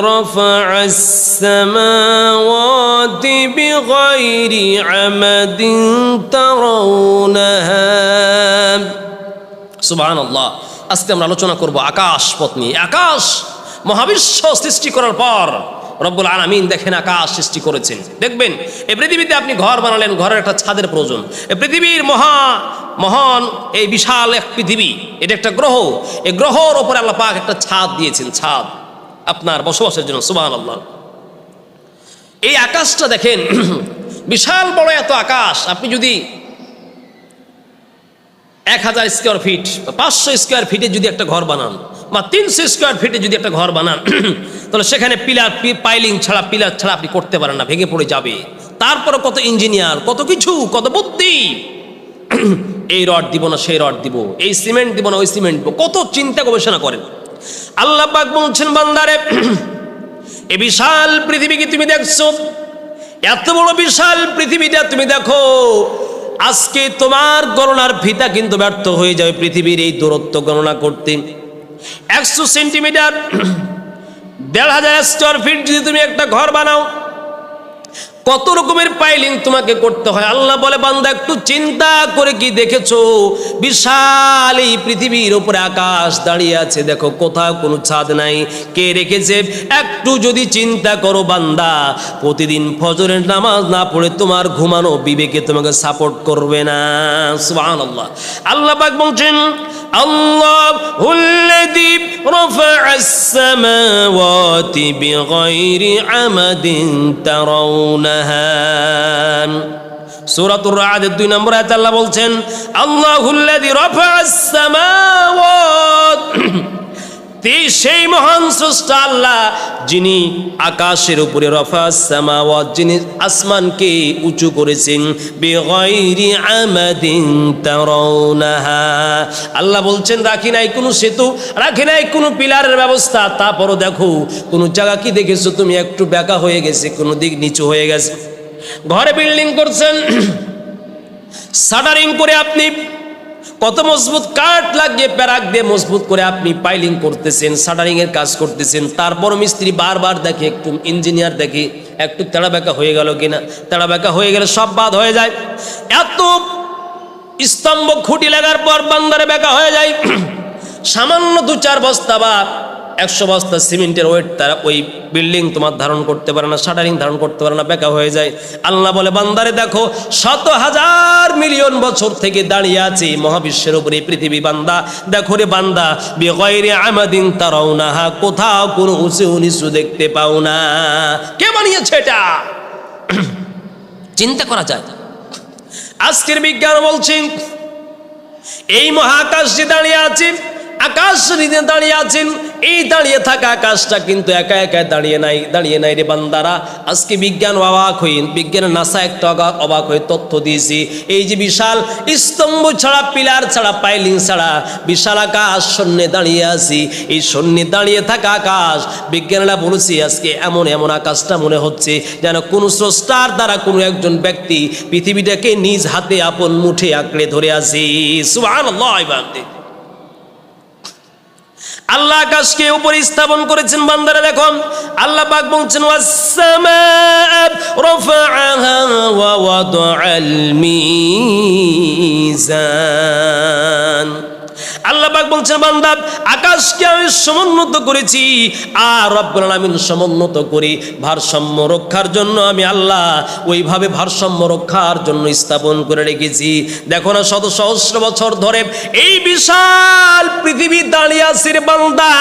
رفع السماوات بغير عمد ترونها সুবহান আল্লাহ আজকে আমরা আলোচনা করব আকাশ পথ নিয়ে আকাশ মহাবিশ্ব সৃষ্টি করার পর রব্বুল আলামিন দেখেন আকাশ সৃষ্টি করেছেন দেখবেন এই পৃথিবীতে আপনি ঘর বানালেন ঘরের একটা ছাদের প্রয়োজন এই পৃথিবীর মহা মহান এই বিশাল এক পৃথিবী এটা একটা গ্রহ এই গ্রহর ওপরে আল্লাহ পাক একটা ছাদ দিয়েছেন ছাদ আপনার বসবাসের জন্য সুবহান আল্লাহ এই আকাশটা দেখেন, বিশাল বড় এত আকাশ। আপনি যদি এক হাজার স্কোয়ার ফিট পাঁচশো স্কোয়ার ফিটে যদি একটা ঘর বানান, বা তিনশো স্কোয়ার ফিটে যদি একটা ঘর বানান, তাহলে সেখানে পিলার পাইলিং ছাড়া পিলার ছাড়া আপনি করতে পারেন না, ভেঙে পড়ে যাবে। তারপরে কত ইঞ্জিনিয়ার কত কিছু, কত বুদ্ধি। এই রড দিব না, সেই রড দিব, এই সিমেন্ট দিব না, ওই সিমেন্ট দিব। কত চিন্তা গবেষণা করেন। আল্লাহ পাক বলছেন, বান্দারে, এ বিশাল পৃথিবীকে তুমি দেখছ। এত বড় বিশাল পৃথিবীটা তুমি দেখো। আজকে তোমার গণনার ফিতা কিন্তু ব্যর্থ হয়ে যাবে পৃথিবীর এই দূরত্ব গণনা করতে। একশো সেন্টিমিটার, দেড় হাজার স্কোয়ার ফিট যদি তুমি একটা ঘর বানাও কত রকমের পাইলিং তোমাকে করতে হয় আল্লাহ বলে বান্দা একটু চিন্তা করে কি দেখেছো বিশাল এই পৃথিবীর উপরে আকাশ দাঁড়িয়ে আছে দেখো কোথাও কোনো ছাদ নাই কে রেখেছে একটু যদি চিন্তা করো বান্দা প্রতিদিন ফজরের নামাজ না পড়ে তোমার ঘুমানো বিবেকে তোমাকে সাপোর্ট করবে না সুবহানাল্লাহ আল্লাহ পাক বলছেন الله الذي رفع السماوات بغير عمد ترونها সূরাতুর রাদের দুই নম্বর আয়াতে আল্লাহ বলছেন আল্লাহুল্লাযী রাফা'আস সামাওয়াত তিনি সেই মহান স্রষ্টা আল্লাহ, যিনি আকাশের উপরে রফা সামাওয়াত, যিনি আসমানকে উঁচু করেছেন বেগয়রি আমাদিন তারাউনাহা। আল্লাহ বলছেন, রাখি নাই কোনো সেতু, রাখি নাই কোনো পিলারের ব্যবস্থা। তারপরও দেখো, কোনো জায়গা কি দেখেছ? তুমি একটু বেঁকা হয়ে গেছে, কোনো দিক নিচু হয়ে গেছে। ঘরে বিল্ডিং করছেন। সাটারিং করে আপনি কত মজবুত কাঠ লাগিয়ে প্যারাক দিয়ে মজবুত করে আপনি পাইলিং করতেছেন শাটারিং এর কাজ করতেছেন তারপর মিস্ত্রি বারবার দেখে, একটু ইঞ্জিনিয়ার দেখে, একটু তেড়া ব্যাকা হয়ে গেল কিনা তেড়া ব্যাকা হয়ে গেলে সব বাদ হয়ে যায়। এত স্তম্ভ খুঁটি লাগার পর বান্দারে বেঁকা হয়ে যায়। সামান্য দু চার বস্তা বা একশো বস্তা সিমেন্টের ওয়েট তারা ওই বিল্ডিং তোমার ধারণ করতে পারে না, শাটারিং ধারণ করতে পারে না, বেকা হয়ে যায়। আল্লাহ বলে, বান্দারে দেখো, শত হাজার মিলিয়ন বছর থেকে দাঁড়িয়ে আছে মহাবিশ্বের উপরে পৃথিবী বান্দা। দেখো রে বান্দা, বেগয়রে আমাদিন তারাও না হা কোথাও কোনো উঁচু নিচু দেখতে পাও না। কে বানিয়েছে এটা? চিন্তা করা যায়। আজকের বিজ্ঞান বলছেন এই মহাকাশ যে দাঁড়িয়ে আছে আকাশ যদি দাঁড়িয়ে আছেন। এই দাঁড়িয়ে থাকা আকাশটা কিন্তু একা একা দাঁড়িয়ে নাই দাঁড়িয়ে নাই রে বান্দারা। আজকে বিজ্ঞান অবাক হয়ে বিজ্ঞানের নাসা একটা অবাক হয়ে তথ্য দিয়েছি। এই যে বিশাল স্তম্ভ ছাড়া, পিলার ছাড়া, পাইলিং ছাড়া বিশাল আকাশ শূন্যে দাঁড়িয়ে আছি। এই শূন্যে দাঁড়িয়ে থাকা আকাশ, বিজ্ঞানীরা বলেছি, আজকে এমন এমন আকাশটা মনে হচ্ছে যেন কোনো স্রষ্টার দ্বারা কোনো একজন ব্যক্তি পৃথিবীটাকে নিজ হাতে আপন মুঠে আঁকড়ে ধরে আছি। সুবহানাল্লাহ বান্দে আল্লাহ আকাশকে উপরে স্থাপন করেছেন বান্দারা দেখুন। আল্লাহ পাক বলছেন ওয়া ওয়াদাআল মিজান আল্লাহ পাক বলছেন বান্দা, আকাশকে আমি সমুন্নত করেছি, আর রব্বুল আলামিন সমুন্নত করি ভারসাম্য রক্ষার জন্য আমি আল্লাহ ওইভাবে ভারসাম্য রক্ষার জন্য স্থাপন করে রেখেছি। দেখো না, শত সহস্র বছর ধরে এই বিশাল পৃথিবী দাঁড়িয়ে আছে বান্দা।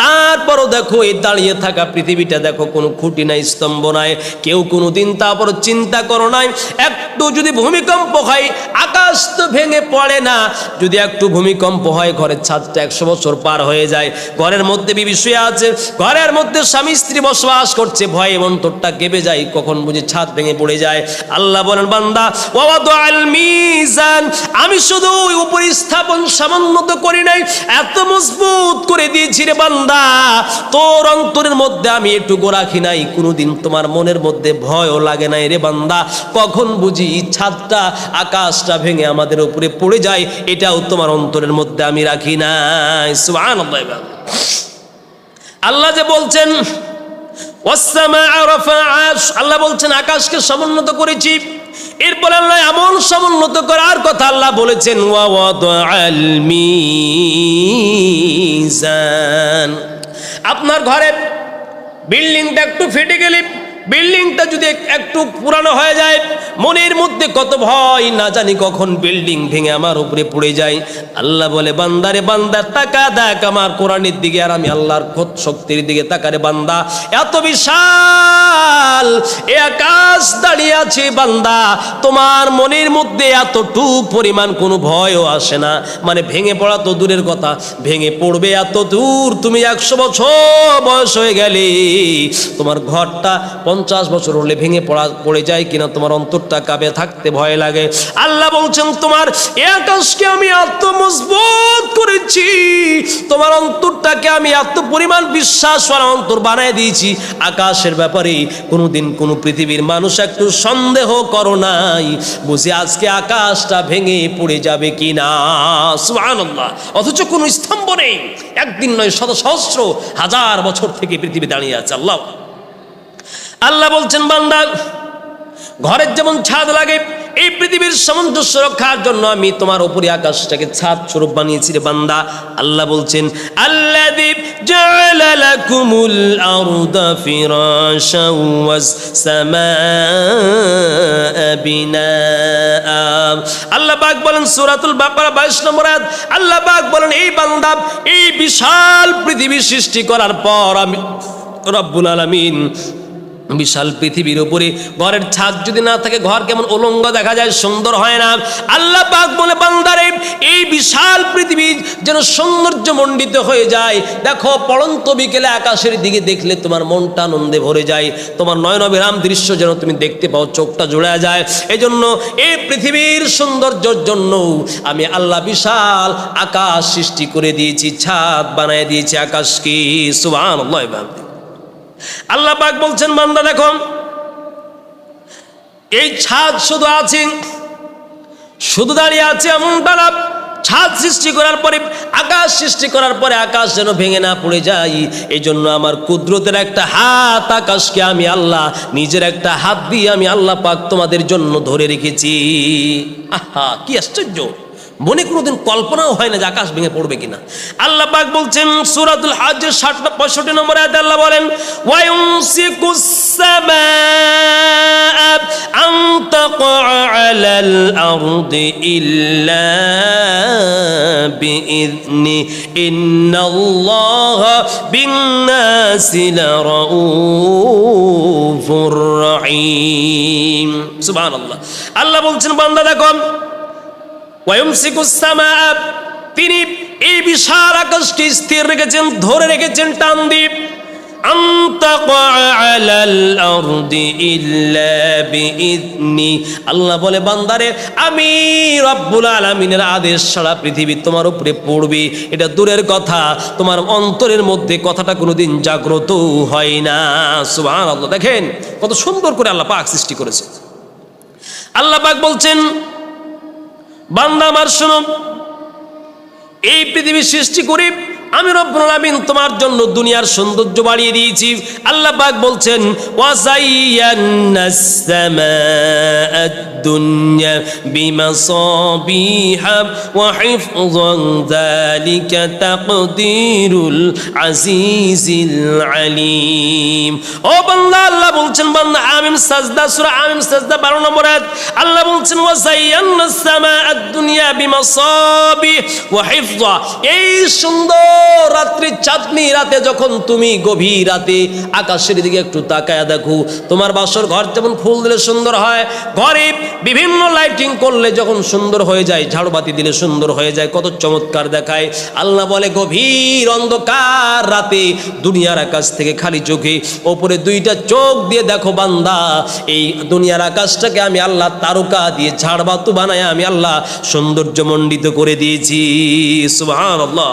তারপরও দেখো, এই দাঁড়িয়ে থাকা পৃথিবীটা দেখো, কোনো খুঁটি নাই, স্তম্ভ নাই, কেউ কোনো দিন তারপর চিন্তা করো নাই। একটু যদি ভূমিকম্প হয়, আকাশ তো ভেঙে পড়ে না। যদি একটু ভূমিকম্প ভূমিকম্প হয় ঘরের ছাদটা একশো বছর পার হয়ে যায়। ঘরের মধ্যে বিবি শুয়ে আছে, ঘরের মধ্যে স্বামী স্ত্রী বসবাস করছে। ভয়ে অন্তরটা কেঁপে যায়, কখন বুঝি ছাদ ভেঙে পড়ে যায়। আল্লাহ বলেন, বান্দা আমি শুধু উপর স্থাপন সমুন্নত করি নাই, এত মজবুত করে দিয়েছি রে বান্দা। তোর অন্তরের মধ্যে আমি এটুকু রাখি নাই, কোনোদিন তোমার মনের মধ্যে ভয়ও লাগে নাই রে বান্দা। কখন বুঝি ছাদটা, আকাশটা ভেঙে আমাদের উপরে পড়ে যায়, এটাও তোমার অন্তরের মধ্যে আমি রাখি নাই। সুবহানাল্লাহ আল্লাহ যে বলছেন আল্লাহ বলছেন, আকাশকে সমুন্নত করেছি। এরপর আল্লাহ এমন সমুন্নত করার কথা আল্লাহ বলেছেন আপনার ঘরে বিল্ডিংটা একটু ফেটে গেলে বিল্ডিংটা যদি একটু পুরানো হয়ে যায়, মনের মধ্যে কত ভয়, না জানি কখন বিল্ডিং ভেঙে আমার উপরে পড়ে যায়। আল্লাহ বলে বান্দারে বান্দা, তাকা দেখ আমার কোরআনের দিকে, আর আমি আল্লাহর খোদ শক্তির দিকে তাকারে বান্দা। এত বিশাল এ আকাশ দাঁড়িয়ে আছে বান্দা, তোমার মনের মধ্যে এতটুকু পরিমাণ কোনো ভয়ও আসে না। মানে ভেঙে পড়া তো দূরের কথা, ভেঙে পড়বে এত দূর, তুমি একশো বছর বয়স হয়ে গেলে, তোমার ঘরটা পঞ্চাশ বছর হলে ভেঙে পড়া, পড়ে যায় কিনা তোমার অন্তরটা কাবে থাকতে ভয় লাগে। আল্লাহ বলছেন, তোমার আকাশকে আমি এত মজবুত করেছি। তোমার অন্তরটাকে আমি এত পরিমাণ বিশ্বাস আর অন্তর বানায় দিয়েছি। আকাশের ব্যাপারে কোনোদিন কোনো পৃথিবীর মানুষ একটু সন্দেহ করো নাই। বুঝি আজকে আকাশটা ভেঙে পড়ে যাবে কি না সুবহানাল্লাহ। অথচ কোনো স্তম্ভ নেই। একদিন নয়, শত সহস্র, হাজার বছর থেকে পৃথিবী দাঁড়িয়ে আছে। আল্লাহ আল্লাহ বলছেন, বান্দা, ঘরের যেমন ছাদ লাগে, এই পৃথিবীর সামঞ্জস্য রক্ষার জন্য আমি তোমার উপরে আকাশটাকে ছাদ স্বরূপ বানিয়েছি রে বান্দা। আল্লাহ বলছেন ওয়াস সামাআ বিনাআ। আল্লাহ বলেন, সূরাতুল বাকারা 22 নম্বর আল্লাহ পাক বলেন, এই বান্দা, এই বিশাল পৃথিবী সৃষ্টি করার পর আমি রব্বুল আলামিন বিশাল পৃথিবীর উপরে ঘরের ছাদ যদি না থাকে, ঘর কেমন উলঙ্গ দেখা যায়, সুন্দর হয় না। আল্লাহ পাক বলে, বান্দারে, এই বিশাল পৃথিবী যেন সৌন্দর্য মণ্ডিত হয়ে যায়। দেখো, পড়ন্ত বিকেলে আকাশের দিকে দেখলে তোমার মনটা আনন্দে ভরে যায়। তোমার নয়নবিরাম দৃশ্য যেন তুমি দেখতে পাও, চোখটা জোড়া যায়। এই জন্য এই পৃথিবীর সৌন্দর্যের জন্য আমি আল্লাহ বিশাল আকাশ সৃষ্টি করে দিয়েছি, ছাদ বানায় দিয়েছি আকাশকে। সুবান আল্লাহ পাক বলছেন, বান্দা দেখো এই ছাদ শুধু আছে, শুধু দাঁড়িয়ে আছে এমনটা না ছাদ সৃষ্টি করার পরে, আকাশ সৃষ্টি করার পরে আকাশ যেন ভেঙে না পড়ে যায়। এই জন্য আমার কুদরতের একটা হাত আকাশকে আমি আল্লাহ, নিজের একটা হাত দিয়ে আমি আল্লাহ পাক তোমাদের জন্য ধরে রেখেছি। আহা, কি আশ্চর্য! মনে কোনোদিন কল্পনাও হয় না যে আকাশ ভেঙে পড়বে কিনা। আল্লাহ পাক বলছেন, সূরাতুল হজ্জের 60 65 নম্বর আয়াতে আল্লাহ বলেন ওয়ায়ুমসিকুস সামাআ আন তাকআ আলাল আরদি ইল্লা বিইذনি ইন্নাল্লাহা বিন-নাসি লারাউফুর রহিম। সুবহানাল্লাহ। আল্লাহ বলছেন, বান্দা দেখো তিনি এই বিশাল আকাশটি স্থির রেখেছেন, ধরে রেখেছেন টান দ্বীপ। আল্লাহ বলে, বান্দারে, আমি রব্বুল আলমিনের আদেশ ছাড়া পৃথিবী তোমার উপরে পড়বে। এটা দূরের কথা, তোমার অন্তরের মধ্যে কথাটা কোনোদিন জাগ্রত হয় না। সুবাহ দেখেন কত সুন্দর করে আল্লাহ পাক সৃষ্টি করেছে। আল্লাহ পাক বলছেন বান্দা আমার শুনুন। এই পৃথিবী সৃষ্টি করে আমি রব্বুল আলামিন তোমার জন্য দুনিয়ার সৌন্দর্য বাড়িয়ে দিয়েছি। আল্লাহ পাক বলছেন ওয়াসাইয়ান্নাস সামাআদ দুনিয়া বিমাসাবিহা ওয়া হিফযান যালিকা তাকদীরুল আজিজিল আলিম। ও বান্দা, আল্লাহ বলছেন, বান্দা, আমিন সাজদা, সূরা আমিন সাজদা 12 নম্বর আয়াত। আল্লাহ বলছেন ওয়াসাইয়ান্নাস সামাআদ দুনিয়া বিমাসাবিহ ওয়া হিফযা এই সুন্দর রাত্রি চাঁদনি রাতে যখন তুমি গভীর রাতে আকাশের দিকে একটু তাকায় দেখো, তোমার বাসর ঘর যেমন ফুল দিলে সুন্দর হয়, ঘরে বিভিন্ন লাইটিং করলে যখন সুন্দর হয়ে যায়, ঝাড়ুবাতি দিলে সুন্দর হয়ে যায়, কত চমৎকার দেখায়। আল্লাহ বলে, গভীর অন্ধকার রাতে দুনিয়ার আকাশ থেকে খালি চোখে, ওপরে দুইটা চোখ দিয়ে দেখো বান্দা। এই দুনিয়ার আকাশটাকে আমি আল্লাহ তারকা দিয়ে ঝাড়বাতু বানায় আমি আল্লাহ সৌন্দর্য মণ্ডিত করে দিয়েছি। সুবহান আল্লাহ